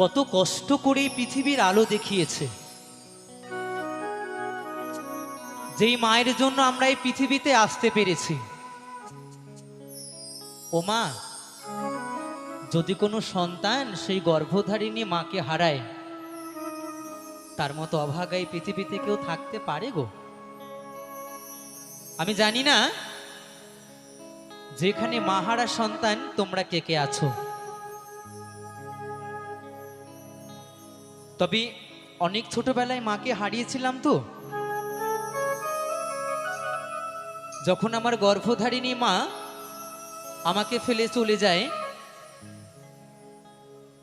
কত কষ্ট করে পৃথিবীর আলো দেখিয়েছে। যেই মায়ের জন্য আমরা এই পৃথিবীতে আসতে পেরেছি। ও মা, যদি কোনো সন্তান সেই গর্ভধারিণী মাকে হারায়, তার মতো অভাগা এই পৃথিবীতে কেউ থাকতে পারে গো? আমি জানি না, যেখানে মাহারা সন্তান তোমরা কে কে আছো? তবে অনেক ছোটবেলায় মাকে হারিয়েছিলাম তো। যখন আমার গর্ভধারিণী মা আমাকে ফেলে চলে যায়,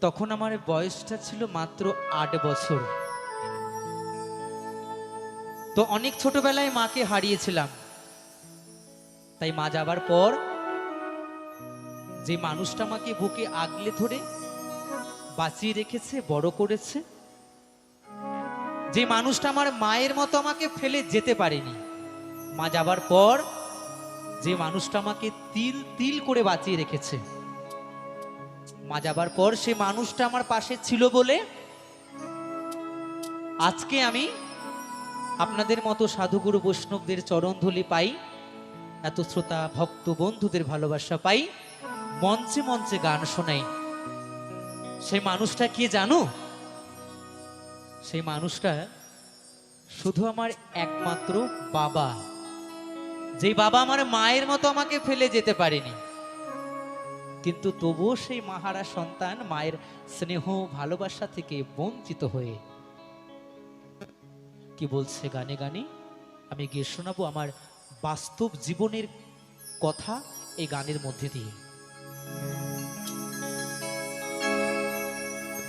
তখন আমার বয়সটা ছিল মাত্র আট বছর। তো অনেক ছোটবেলায় মাকে হারিয়েছিলাম। তাই মা যাবার পর যে মানুষটা আমাকে বুকে আগলে ধরে বাঁচিয়ে রেখেছে, বড় করেছে যে মানুষটা আমার মায়ের মতো আমাকে ফেলে যেতে পারেনি, মা যাবার পর যে মানুষটা আমাকে তিল তিল করে বাঁচিয়ে রেখেছে, মা যাবার পর সে মানুষটা আমার পাশে ছিল বলে আজকে আমি আপনাদের মতো সাধুগুরু বৈষ্ণবদের চরণধুলি পাই, এত শ্রোতা ভক্ত বন্ধুদের ভালোবাসা পাই, মঞ্চে মঞ্চে গান শোনাই। সেই মানুষটা কে জানো? সেই মানুষটা শুধু আমার একমাত্র বাবা। যে বাবা আমার মায়ের মতো আমাকে ফেলে যেতে পারেনি। কিন্তু তবুও সেই মাহারা সন্তান মায়ের স্নেহ, ভালোবাসা থেকে বঞ্চিত হয়ে কি বলছে গানে গানে? আমি গিয়ে শোনাবো আমার বাস্তব জীবনের কথা এই গানের মধ্যে দিয়ে।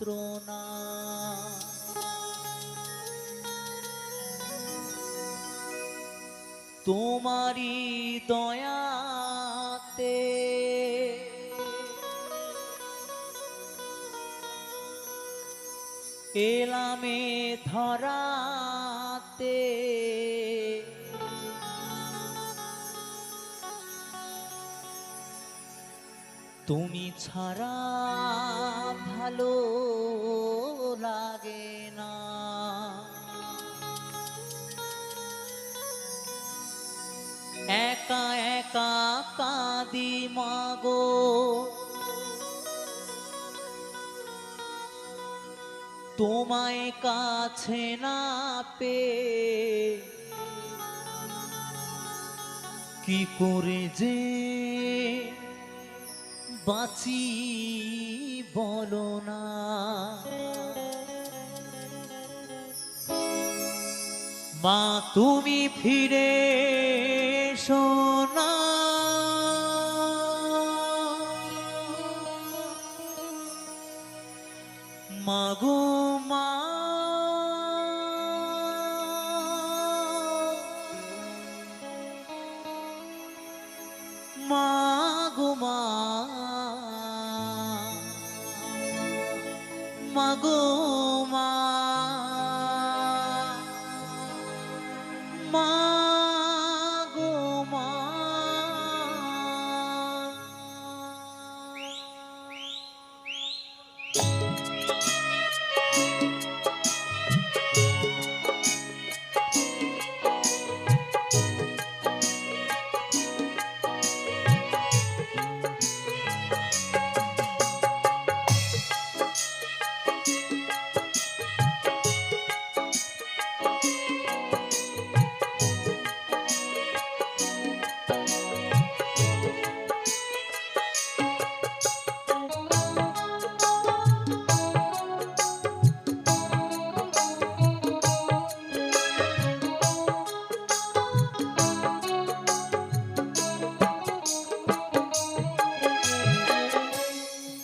যন্ত্রণা তোমারি দয়াতে এলামে ধরাতে তুমি ছাড়া ভালো লাগে না। একা একা কাঁদি মাগো। তোমায় কাছে না পে কি করে যে বাঁচি? বলো না। মা তুমি ফিরে শোনা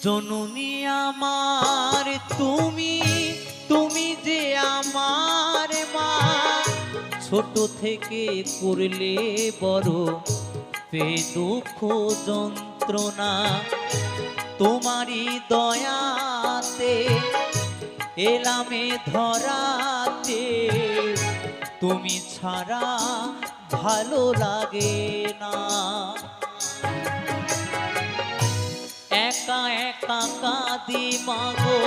জননী আমার, তুমি তুমি যে আমার মা। ছোট থেকে করলে বড় পে দুঃখ যন্ত্রণা তোমারই দয়াতে। এলামে ধরাতে, তুমি ছাড়া ভালো লাগে না। একা দি মাগো,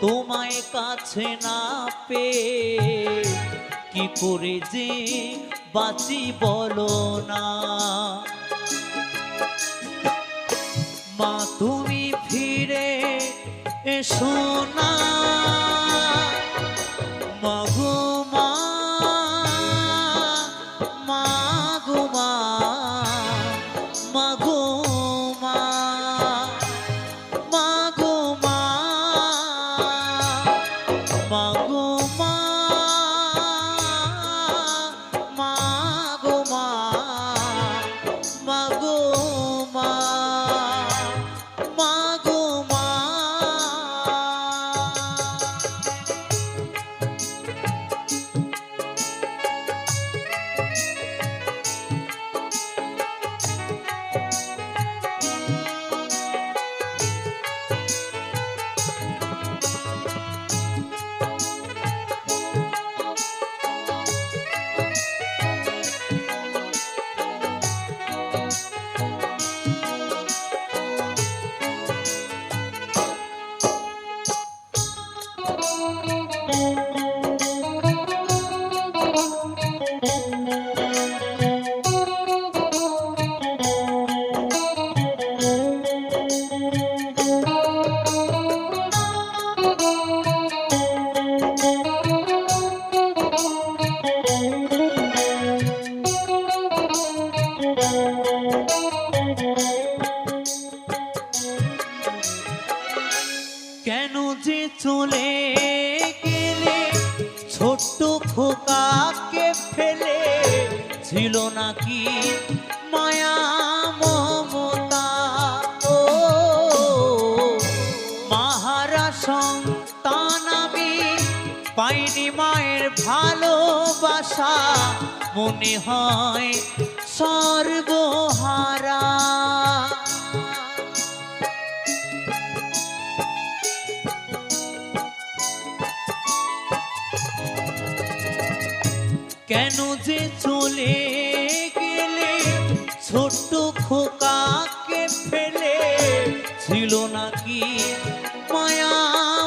তোমায় কাছে না পে কি করে যে বাঁচি বলো না। মা, তুমি ফিরে এসো না। চলে গেলে ছোট্ট খোকাকে ফেলে ছিল নাকি মায়া মমতা? ও পাইনি মায়ের ভালোবাসা। মনে হয় সর্বহারা কেন যে চলে গেলে? ছোট্ট খোকাকে ফেলে ছিল নাকি মায়া,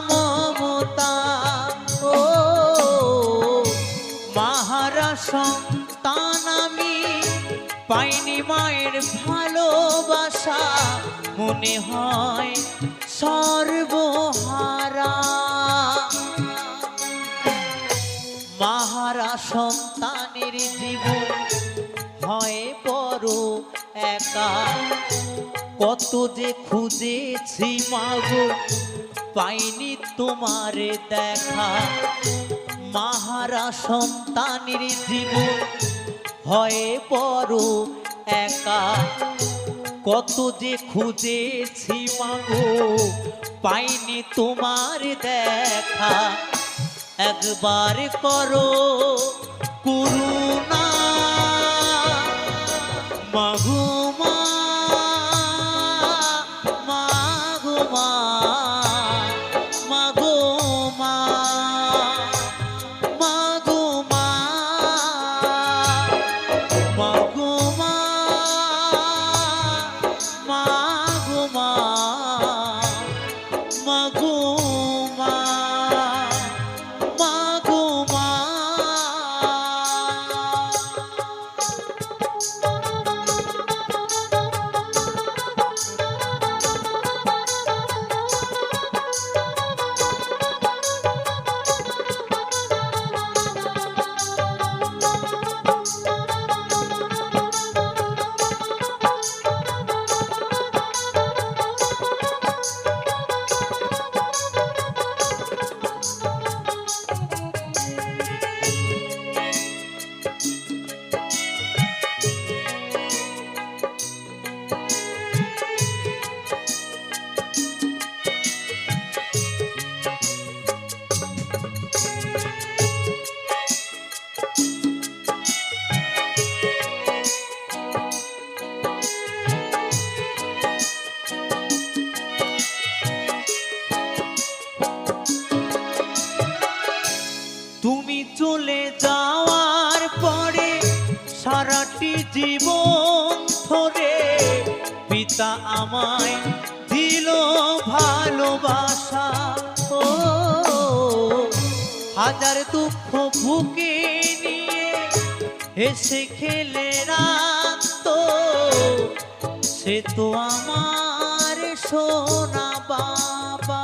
মমতা? ও, মাহারা সন্তান আমি পাইনি মায়ের ভালোবাসা। মনে হয় সর্বহারা। মাহারা সন্তানের জীবন হয় একা। কত যে খুঁজেছি মাগো, পাইনি তোমারে দেখা। মাহারা সন্তানের জীবন হয় বড় একা। কত যে খুঁজেছি মাগো, পাইনি তোমার দেখা। একবার করো করুণা। মাগো আমায় দিল ভালোবাসা। ও, হাজার দুঃখ বুকে নিয়ে হেসে খেলে রাখত সে তো আমার সোনা বাবা।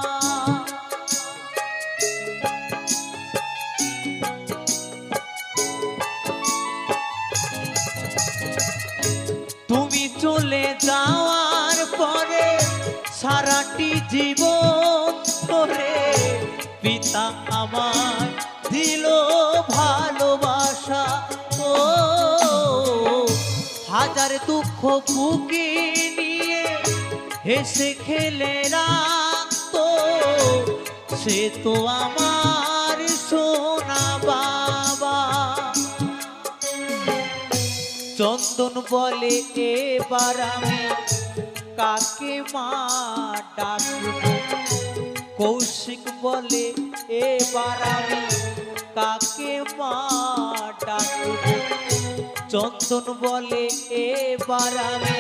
তুমি চলে পরে সারাটি জীবন ধরে পিতা আমার দিল ভালোবাসা। ও, হাজার দুঃখ বুকে নিয়ে হেসে খেলে রাখতো। সে তো আমার সোনা বাবা। চন্দন বলে, এবার আমি কাকে মা ডাকব? কৌশিক বলে, এবার আমি কাকে মা ডাকব? চন্দন বলে, এবার আমি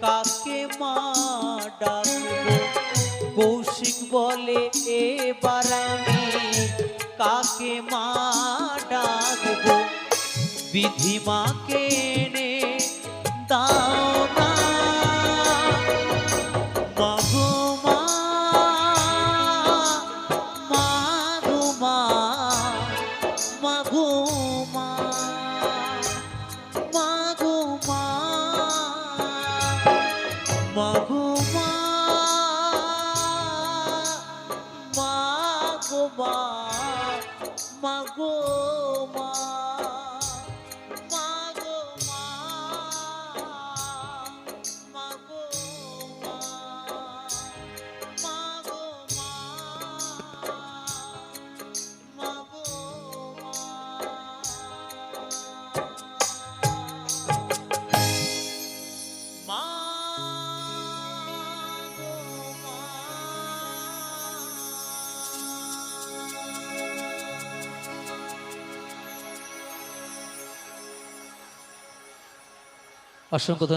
কাকে মা ডাকব? কৌশিক বলে, এবার আমি কাকে মা ডাকবো? বিধি মাকে এনে অসংখ্য ধন্যবাদ।